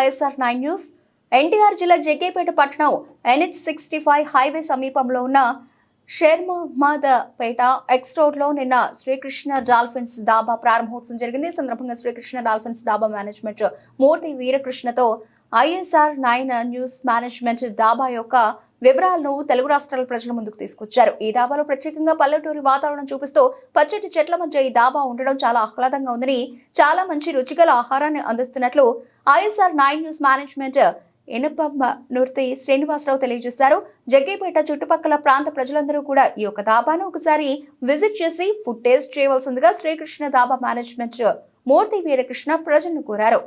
ISR nine news. NTR జిల్లా జగ్గేపేట పట్టణం NH sixty five highway సమీపంలో ఉన్న షేర్మహమ్మద్పేట ఎక్స్ రోడ్లో నిన్న శ్రీకృష్ణ డాల్ఫిన్స్ దాబా ప్రారంభోత్సవం జరిగింది. ఈ సందర్భంగా Srikrishna dolphins dhaba management Murthy వీరకృష్ణతో ISR nine news management dhaba యొక్క వివరాలను తెలుగు రాష్ట్రాల ప్రజల ముందుకు తీసుకొచ్చారు. ఈ దాబాలో ప్రత్యేకంగా పల్లెటూరి వాతావరణం చూపిస్తూ పచ్చటి చెట్ల మధ్య ఈ దాబా ఉండడం చాలా ఆహ్లాదంగా ఉందని చాలా మంచి రుచిగల ఆహారాన్ని అందిస్తున్నట్లు ISR nine news management Enapamma Nurthi Srinivasarao తెలియజేశారు. జగ్గేపేట చుట్టుపక్కల ప్రాంత ప్రజలందరూ కూడా ఈ యొక్క దాబాను ఒకసారి విజిట్ చేసి ఫుడ్ టేస్ట్ చేయవలసిందిగా శ్రీకృష్ణ దాబా మేనేజ్మెంట్ మూర్తి వీరకృష్ణ ప్రజలను కోరారు.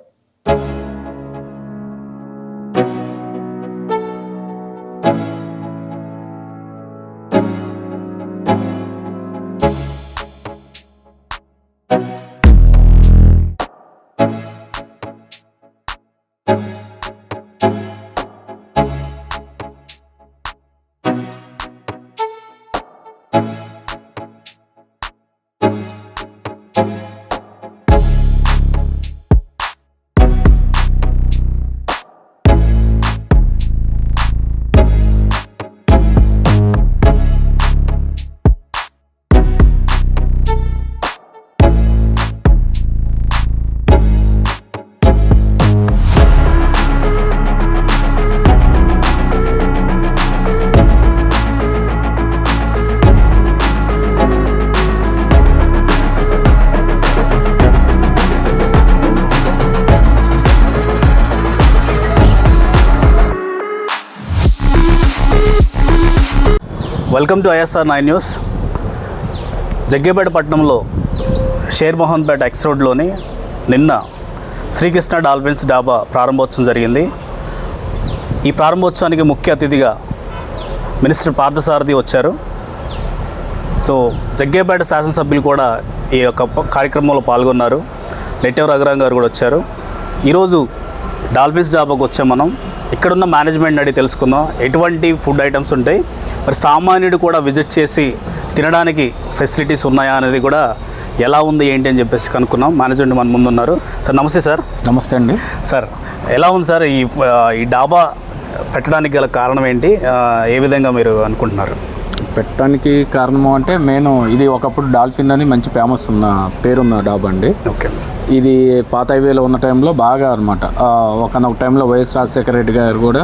Welcome to ISR nine news. Jaggepeta పట్టణంలో షేర్ మోహన్పేట ఎక్స్ రోడ్లోని నిన్న శ్రీకృష్ణ డాల్ఫిన్స్ డాబా ప్రారంభోత్సవం జరిగింది. ఈ ప్రారంభోత్సవానికి ముఖ్య అతిథిగా మినిస్టర్ పార్థసారథి వచ్చారు. సో జగ్గేపేట శాసనసభ్యులు కూడా ఈ యొక్క కార్యక్రమంలో పాల్గొన్నారు. నెట్టెవ రఘురాం గారు కూడా వచ్చారు. ఈరోజు డాల్ఫిన్స్ డాబాకు వచ్చాం మనం. ఇక్కడున్న మేనేజ్మెంట్ అడిగి తెలుసుకుందాం. ఎటువంటి ఫుడ్ ఐటమ్స్ ఉంటాయి? మరి సామాన్యుడు కూడా విజిట్ చేసి తినడానికి ఫెసిలిటీస్ ఉన్నాయా అనేది కూడా ఎలా ఉంది ఏంటి అని చెప్పేసి కనుక్కున్నాం మేనేజ్మెంట్ మన ముందు ఉన్నారు సార్ నమస్తే సార్. నమస్తే అండి. సార్ ఎలా ఉంది సార్ ఈ ఈ డాబా పెట్టడానికి గల కారణం ఏంటి? ఏ విధంగా మీరు అనుకుంటున్నారు? పెట్టడానికి కారణము అంటే నేను ఇది ఒకప్పుడు డాల్ఫిన్ అని మంచి ఫేమస్ ఉన్న పేరున్న డాబా అండి. ఓకే. ఇది పాత హైవేలో ఉన్న టైంలో బాగా అనమాట ఒకనొక టైంలో వైఎస్ రాజశేఖర రెడ్డి గారు కూడా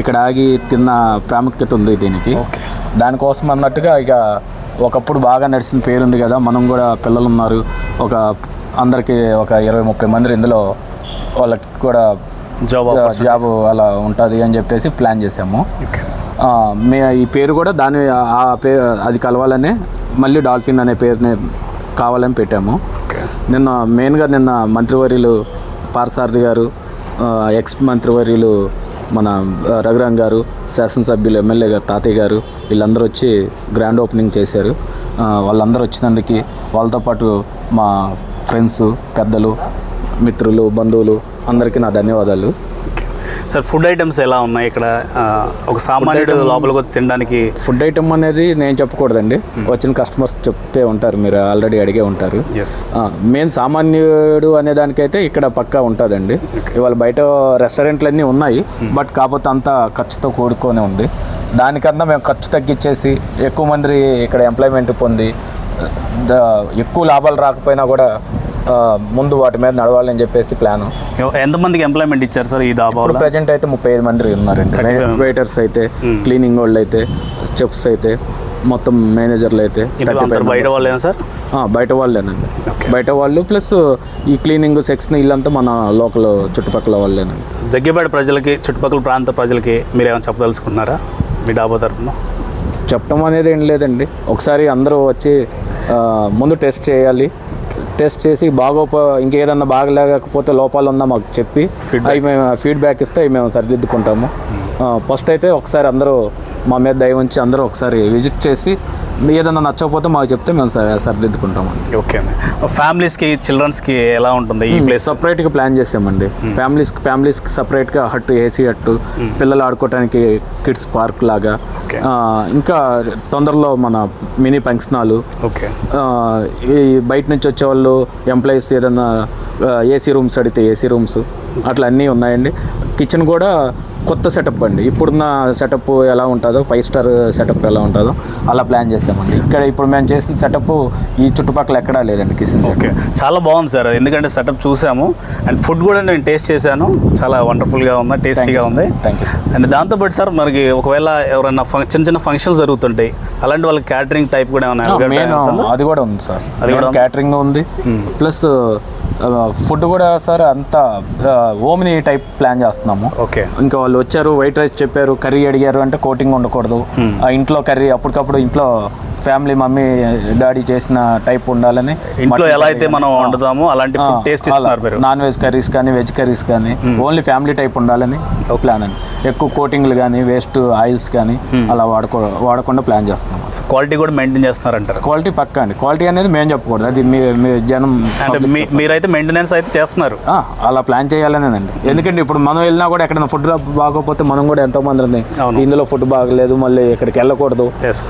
ఇక్కడ ఆగి తిన్న ప్రాముఖ్యత ఉంది దీనికి. దానికోసం అన్నట్టుగా ఇక ఒకప్పుడు బాగా నడిచిన పేరుంది కదా మనం కూడా పిల్లలు ఉన్నారు ఒక అందరికీ ఒక ఇరవై ముప్పై మంది ఇందులో వాళ్ళకి కూడా జాబ్. జాబ్ అలా ఉంటుంది అని చెప్పేసి ప్లాన్ చేసాము మే ఈ పేరు కూడా దాని ఆ పేరు అది కలవాలనే మళ్ళీ డాల్ఫిన్ అనే పేరుని కావాలని పెట్టాము. నిన్న మెయిన్గా నిన్న మంత్రివర్యులు పార్సారథి గారు ఎక్స్ మంత్రివర్యులు మన రఘురామ్ గారు శాసనసభ్యులు ఎమ్మెల్యే గారు తాతయ్య గారు వీళ్ళందరూ వచ్చి గ్రాండ్ ఓపెనింగ్ చేశారు. వాళ్ళందరూ వచ్చినందుకు వాళ్ళతో పాటు మా ఫ్రెండ్స్ పెద్దలు మిత్రులు బంధువులు అందరికీ నా ధన్యవాదాలు. సార్ ఫుడ్ ఐటమ్స్ ఎలా ఉన్నాయి? ఇక్కడ ఒక సామాన్యుడు లోపలికి వచ్చి తినడానికి ఫుడ్ ఐటమ్ అనేది నేను చెప్పకూడదండి. వచ్చిన కస్టమర్స్ చెప్తే ఉంటారు మీరు ఆల్రెడీ అడిగే ఉంటారు. మెయిన్ సామాన్యుడు అనే దానికైతే ఇక్కడ పక్కా ఉంటుందండి. ఇవాళ బయట రెస్టారెంట్లు అన్నీ ఉన్నాయి బట్ కాకపోతే అంతా ఖర్చుతో కూడుకొని ఉంది. దానికన్నా మేము ఖర్చు తగ్గించేసి ఎక్కువ మంది ఇక్కడ ఎంప్లాయ్మెంట్ పొంది ఎక్కువ లాభాలు రాకపోయినా కూడా ముందు వాటి మీద నడవాలని చెప్పేసి ప్లాను ఎంతమందికి ఎంప్లాయ్మెంట్ ఇచ్చారు సార్ ఈ దాబాలో ప్రజెంట్ అయితే ముప్పై ఐదు మంది ఉన్నారండి. 35 members. వెయిటర్స్ అయితే Hmm. క్లీనింగ్ వాళ్ళు అయితే చెఫ్స్ అయితే మొత్తం మేనేజర్లు అయితే ఇంట్లో 35 అందరు బయట. వాళ్ళేనా సార్? బయట వాళ్ళేనండి. బయట వాళ్ళు ప్లస్ ఈ క్లీనింగ్ సెక్షన్ ఇల్లంతా మన లోకల్ చుట్టుపక్కల వాళ్ళేనండి. జగ్గిపేట ప్రజలకి చుట్టుపక్కల ప్రాంత ప్రజలకి మీరు ఏమైనా చెప్పదలుచుకున్నారా మీ డాబా తరఫున చెప్పడం అనేది ఏం లేదండి. ఒకసారి అందరూ వచ్చి ముందు టెస్ట్ చేయాలి. టెస్ట్ చేసి బాగోప ఇంకేదన్నా బాగలేకపోతే లోపాలు ఉందా మాకు చెప్పి. అవి మేము ఫీడ్బ్యాక్ ఇస్తే అవి మేము సరిదిద్దుకుంటాము ఫస్ట్ అయితే ఒకసారి అందరూ మా మీద దయ ఉంచి అందరూ ఒకసారి విజిట్ చేసి ఏదైనా నచ్చకపోతే మాకు చెప్తే మేము సరిదిద్దుకుంటామండి. ఓకే అండి. ఫ్యామిలీస్కి చిల్డ్రన్స్కి ఎలా ఉంటుంది ఈ ప్లేస్? సపరేట్గా ప్లాన్ చేసామండి. ఫ్యామిలీస్కి ఫ్యామిలీస్కి సపరేట్గా హట్టు ఏసీ హట్టు పిల్లలు ఆడుకోవడానికి కిడ్స్ పార్క్ లాగా. ఇంకా తొందరలో మన మినీ ఫంక్షన్ హాలు ఓకే ఈ బయట నుంచి వచ్చే వాళ్ళు ఎంప్లాయీస్ ఏదైనా ఏసీ రూమ్స్ అడిగితే ఏసీ రూమ్స్ అట్లా అన్నీ ఉన్నాయండి. కిచెన్ కూడా కొత్త సెటప్ అండి. ఇప్పుడున్న సెటప్ ఎలా ఉంటుందో ఫైవ్ స్టార్ సెటప్ ఎలా ఉంటుందో అలా ప్లాన్ చేసామండి. ఇక్కడ ఇప్పుడు మేము చేసిన సెటప్ ఈ చుట్టుపక్కల ఎక్కడా లేదండి కిచెన్ ఓకే. చాలా బాగుంది సార్. ఎందుకంటే సెటప్ చూసాము. అండ్ ఫుడ్ కూడా నేను టేస్ట్ చేశాను. చాలా వండర్ఫుల్గా ఉంది టేస్టీగా ఉంది. థ్యాంక్ యూ సార్ అండ్ దాంతోపాటు సార్ మనకి ఒకవేళ ఎవరైనా ఫంక్- చిన్న చిన్న ఫంక్షన్స్ జరుగుతుంటాయి. అలాంటి వాళ్ళకి క్యాటరింగ్ టైప్ కూడా ఏమైనా? అది కూడా ఉంది సార్. అది కూడా? క్యాటరింగ్ ఉంది? ప్లస్ ఫుడ్ కూడా సార్ అంతా ఓమిని టైప్ ప్లాన్ చేస్తున్నాము. ఓకే. ఇంకా వాళ్ళు వచ్చారు వైట్ రైస్ చెప్పారు కర్రీ అడిగారు అంటే కోటింగ్ ఉండకూడదు. ఆ ఇంట్లో కర్రీ అప్పటికప్పుడు ఇంట్లో ఫ్యామిలీ మమ్మీ డాడీ చేసిన టైప్ ఉండాలని ఇంట్లో ఎలా అయితే మనం వండుతామో అలాంటి ఫుడ్ టేస్ట్ ఇస్తున్నారు మీరు. నాన్ వెజ్ కర్రీస్ కానీ వెజ్ కర్రీస్ కానీ ఓన్లీ ఫ్యామిలీ టైప్ ఉండాలని ప్లాన్ అండి. ఎక్కువ కోటింగ్లు కానీ వేస్ట్ ఆయిల్స్ కానీ అలా వాడుకో వాడకుండా ప్లాన్ చేస్తున్నాం. క్వాలిటీ కూడా మెయింటైన్ చేస్తున్నారంటారు. క్వాలిటీ పక్కా అండి. క్వాలిటీ అనేది మేము చెప్పకూడదు. అది మీ జనం అంటే మీ మీరైతే మెయింటెనెన్స్ అయితే చేస్తున్నారు. అలా ప్లాన్ చేయాలనేనండి. ఎందుకంటే ఇప్పుడు మనం వెళ్ళినా కూడా ఎక్కడైనా ఫుడ్ బాగోకపోతే మనం కూడా ఎంతో మంది. ఇందులో ఫుడ్ బాగలేదు మళ్ళీ ఇక్కడికి వెళ్ళకూడదు.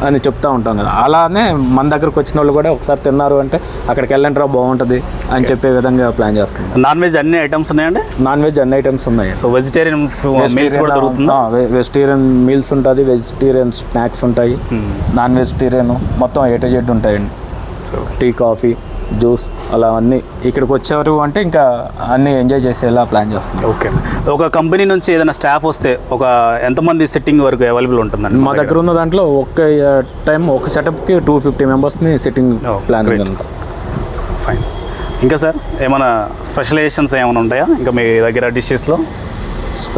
అని చెప్తా ఉంటాం కదా అలానే మన దగ్గరకు వచ్చిన వాళ్ళు కూడా ఒకసారి తిన్నారు అంటే అక్కడికి వెళ్ళండి రా బాగుంటుంది అని చెప్పే విధంగా ప్లాన్ చేస్తున్నాం. నాన్ వెజ్ అన్ని ఐటమ్స్ ఉన్నాయండి? నాన్ వెజ్ అన్ని ఐటమ్స్ ఉన్నాయి. సో వెజిటేరియన్ మీల్స్ కూడా దొరుకుతుందా? వెజిటేరియన్ మీల్స్ ఉంటుంది వెజిటేరియన్ స్నాక్స్ ఉంటాయి. నాన్ వెజిటేరియన్ మొత్తం ఏ టు జెడ్ ఉంటాయండి. సో టీ కాఫీ జ్యూస్ అలా అన్నీ ఇక్కడికి వచ్చారు అంటే ఇంకా అన్నీ ఎంజాయ్ చేసేలా ప్లాన్ చేస్తున్నాం. ఓకే ఒక కంపెనీ నుంచి ఏదైనా స్టాఫ్ వస్తే ఒక ఎంతమంది సిట్టింగ్ వరకు అవైలబుల్ ఉంటుందండి మా దగ్గర? ఉన్న దాంట్లో ఒక్క టైం ఒక సెటప్కి టూ ఫిఫ్టీ మెంబర్స్ని సిట్టింగ్. ఉంది ఫైన్ ఇంకా సార్ ఏమైనా స్పెషలైజేషన్స్ ఏమైనా ఉంటాయా? ఇంకా మీ దగ్గర డిషెస్లో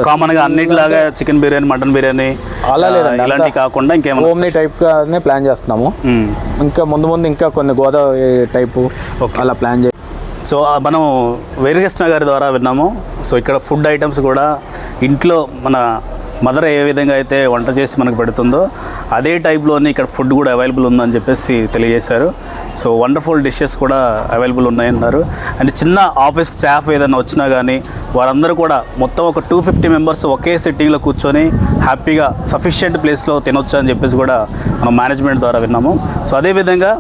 కామన్గా అన్నిటిలాగా చికెన్ బిర్యానీ మటన్ బిర్యానీ అలా లేదండి ఇలాంటి కాకుండా ఇంకేమైనా ఓమ్ని టైప్గానే ప్లాన్ చేస్తున్నాము. ఇంకా ముందు ముందు ఇంకా కొన్ని గోదావరి టైపు. అలా ప్లాన్ చే సో మనం వీరకృష్ణ గారి ద్వారా విన్నాము సో ఇక్కడ ఫుడ్ ఐటమ్స్ కూడా ఇంట్లో మన మదర్ ఏ విధంగా అయితే వంట చేసి మనకు పెడుతుందో అదే టైప్లోనే ఇక్కడ ఫుడ్ కూడా అవైలబుల్ ఉందని చెప్పేసి తెలియజేశారు. సో వండర్ఫుల్ డిషెస్ కూడా అవైలబుల్ ఉన్నాయన్నారు. అండ్ చిన్న ఆఫీస్ స్టాఫ్ ఏదైనా వచ్చినా కానీ వారందరూ కూడా మొత్తం ఒక టూ ఫిఫ్టీ మెంబర్స్ ఒకే సిట్టింగ్లో కూర్చొని హ్యాపీగా సఫిషియెంట్ ప్లేస్లో తినొచ్చు అని చెప్పేసి కూడా మనం మేనేజ్మెంట్ ద్వారా విన్నాము. సో అదేవిధంగా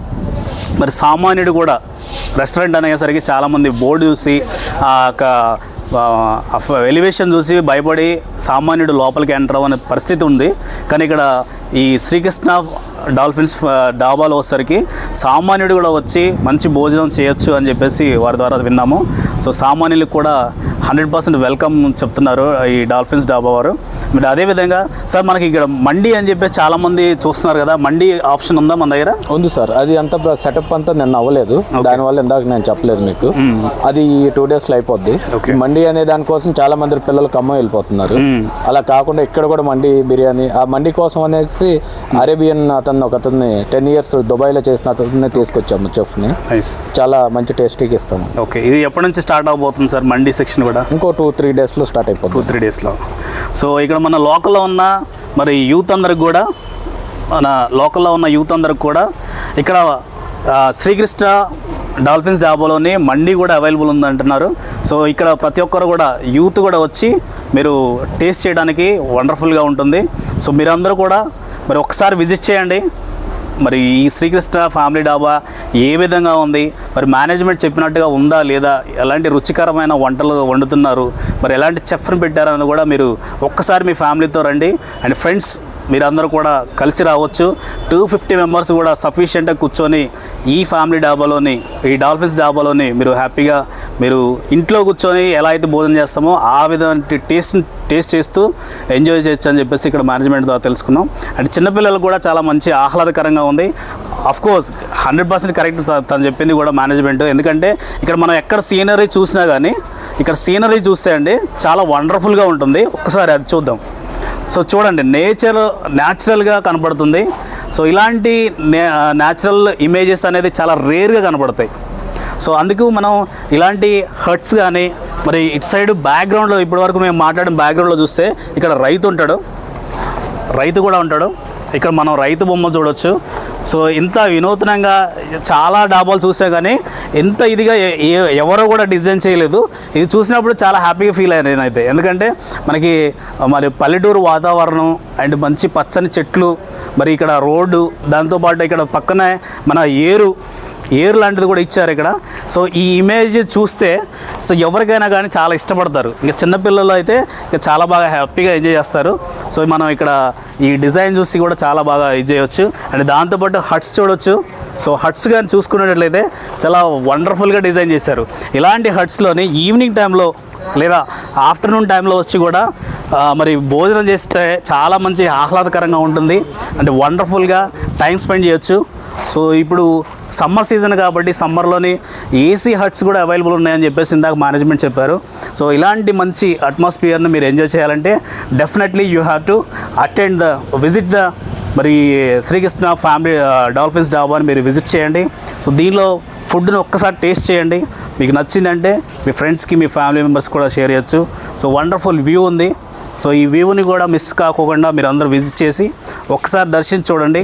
మరి సామాన్యుడు కూడా రెస్టారెంట్ అనేసరికి చాలామంది బోర్డు చూసి ఆ యొక్క ఎలివేషన్ చూసి భయపడి సామాన్యుడు లోపలికి ఎంటర్ అవ్వనే పరిస్థితి ఉంది. కానీ ఇక్కడ ఈ శ్రీకృష్ణ డాల్ఫిన్స్ డాబాలో వచ్చేసరికి సామాన్యుడు కూడా వచ్చి మంచి భోజనం చేయొచ్చు అని చెప్పేసి వారి ద్వారా విన్నాము. సో సామాన్యులకు కూడా హండ్రెడ్ పర్సెంట్ వెల్కమ్ చెప్తున్నారు ఈ డాల్ఫిన్స్ డాబా వారు. మరి అదేవిధంగా సార్ మనకి ఇక్కడ మండి అని చెప్పేసి చాలామంది చూస్తున్నారు కదా మండి ఆప్షన్ ఉందా మన దగ్గర? ఉంది సార్. అది అంత సెటప్ అంతా నిన్న అవ్వలేదు దానివల్ల ఇందాక నేను చెప్పలేదు మీకు. అది టూ డేస్లో అయిపోద్ది. మండి అనే దానికోసం చాలా మంది పిల్లలు ఖమ్మం వెళ్ళిపోతున్నారు. అలా కాకుండా ఇక్కడ కూడా మండి బిర్యానీ ఆ మండి కోసం అనేసి అరేబియన్ అతను ఒక అతన్ని టెన్ ఇయర్స్ దుబాయ్లో చేసిన అతన్ని తీసుకొచ్చాము చెఫ్ని. చాలా మంచి టేస్టీకి ఇస్తాము ఓకే ఇది ఎప్పటి నుంచి స్టార్ట్ అవబోతుంది సార్ మండీ సెక్షన్ కూడా? ఇంకో టూ త్రీ డేస్లో స్టార్ట్ టూ అయిపోతుంది. త్రీ డేస్లో సో ఇక్కడ మన లోకల్లో ఉన్న మరి యూత్ అందరికి కూడా మన లోకల్లో ఉన్న యూత్ అందరికి కూడా ఇక్కడ శ్రీకృష్ణ డాల్ఫిన్స్ డాబాలోని మండి కూడా అవైలబుల్ ఉంది అంటున్నారు. సో ఇక్కడ ప్రతి ఒక్కరు కూడా యూత్ కూడా వచ్చి మీరు టేస్ట్ చేయడానికి వండర్ఫుల్గా ఉంటుంది. సో మీరందరూ కూడా మరి ఒకసారి విజిట్ చేయండి. మరి ఈ శ్రీకృష్ణ ఫ్యామిలీ డాబా ఏ విధంగా ఉంది? మరి మేనేజ్మెంట్ చెప్పినట్టుగా ఉందా లేదా? ఎలాంటి రుచికరమైన వంటలు వండుతున్నారు? మరి ఎలాంటి చెఫ్ని పెట్టారన్నది కూడా మీరు ఒక్కసారి మీ ఫ్యామిలీతో రండి. అండ్ ఫ్రెండ్స్ మీరందరూ కూడా కలిసి రావచ్చు. టూ ఫిఫ్టీ మెంబర్స్ కూడా సఫిషియెంట్గా కూర్చొని ఈ ఫ్యామిలీ డాబాలోని ఈ డాల్ఫిన్స్ డాబాలోని మీరు హ్యాపీగా మీరు ఇంట్లో కూర్చొని ఎలా అయితే భోజనం చేస్తామో ఆ విధమైన టేస్ట్ టేస్ట్ చేస్తూ ఎంజాయ్ చేయొచ్చు అని చెప్పేసి ఇక్కడ మేనేజ్మెంట్ ద్వారా తెలుసుకున్నాం. అండ్ చిన్నపిల్లలు కూడా చాలా మంచి ఆహ్లాదకరంగా ఉంది. Of course hundred percent correct తను చెప్పింది కూడా మేనేజ్మెంట్. ఎందుకంటే ఇక్కడ మనం ఎక్కడ సీనరీ చూసినా కానీ ఇక్కడ సీనరీ చూస్తే అండి చాలా వండర్ఫుల్గా ఉంటుంది. ఒక్కసారి అది చూద్దాం. సో చూడండి నేచర్ న్యాచురల్గా కనపడుతుంది సో ఇలాంటి న్యాచురల్ ఇమేజెస్ అనేది చాలా రేర్గా కనపడతాయి సో అందుకు మనం ఇలాంటి హట్స్ కానీ మరి ఇటు సైడ్ బ్యాక్గ్రౌండ్లో ఇప్పటివరకు మేము మాట్లాడిన బ్యాక్గ్రౌండ్లో చూస్తే ఇక్కడ రైతు ఉంటాడు. రైతు కూడా ఉంటాడు. ఇక్కడ మనం రైతు బొమ్మ చూడొచ్చు. సో ఇంత వినూత్నంగా చాలా డాబాలు చూసా కానీ ఎంత ఇదిగా ఎ- ఎవరో కూడా డిజైన్ చేయలేదు. ఇది చూసినప్పుడు చాలా హ్యాపీగా ఫీల్ అయ్యాను నేనైతే. ఎందుకంటే మనకి మరి పల్లెటూరు వాతావరణం అండ్ మంచి పచ్చని చెట్లు మరి ఇక్కడ రోడ్డు దాంతోపాటు ఇక్కడ పక్కనే మన ఏరు ఏర్ లాంటిది కూడా ఇచ్చారు ఇక్కడ. సో ఈ ఇమేజ్ చూస్తే సో ఎవరికైనా కానీ చాలా ఇష్టపడతారు. ఇంకా చిన్నపిల్లలు అయితే ఇంకా చాలా బాగా హ్యాపీగా ఎంజాయ్ చేస్తారు. సో మనం ఇక్కడ ఈ డిజైన్ చూసి కూడా చాలా బాగా ఎంజాయ్ చేయవచ్చు అండ్ దాంతోపాటు హట్స్ చూడొచ్చు. సో హట్స్ కానీ చూసుకున్నట్లయితే చాలా వండర్ఫుల్గా డిజైన్ చేశారు. ఇలాంటి హట్స్లోని ఈవినింగ్ టైంలో లేదా ఆఫ్టర్నూన్ టైంలో వచ్చి కూడా మరి భోజనం చేస్తే చాలా మంచి ఆహ్లాదకరంగా ఉంటుంది. అంటే వండర్ఫుల్గా టైం స్పెండ్ చేయొచ్చు. సో ఇప్పుడు సమ్మర్ సీజన్ కాబట్టి సమ్మర్లోని ఏసీ హట్స్ కూడా అవైలబుల్ ఉన్నాయని చెప్పేసి ఇందాక మేనేజ్మెంట్ చెప్పారు. సో ఇలాంటి మంచి అట్మాస్ఫియర్ని మీరు ఎంజాయ్ చేయాలంటే definitely you have to attend the visit the మరి శ్రీకృష్ణ ఫ్యామిలీ డాల్ఫిన్స్ డాబాని మీరు విజిట్ చేయండి. సో దీనిలో ఫుడ్ని ఒక్కసారి టేస్ట్ చేయండి. మీకు నచ్చిందంటే మీ ఫ్రెండ్స్కి మీ ఫ్యామిలీ మెంబర్స్ కూడా షేర్ చేయొచ్చు. సో వండర్ఫుల్ వ్యూ ఉంది. సో ఈ వ్యూని కూడా మిస్ కాకోకుండా మీరు అందరూ విజిట్ చేసి ఒకసారి దర్శించి చూడండి.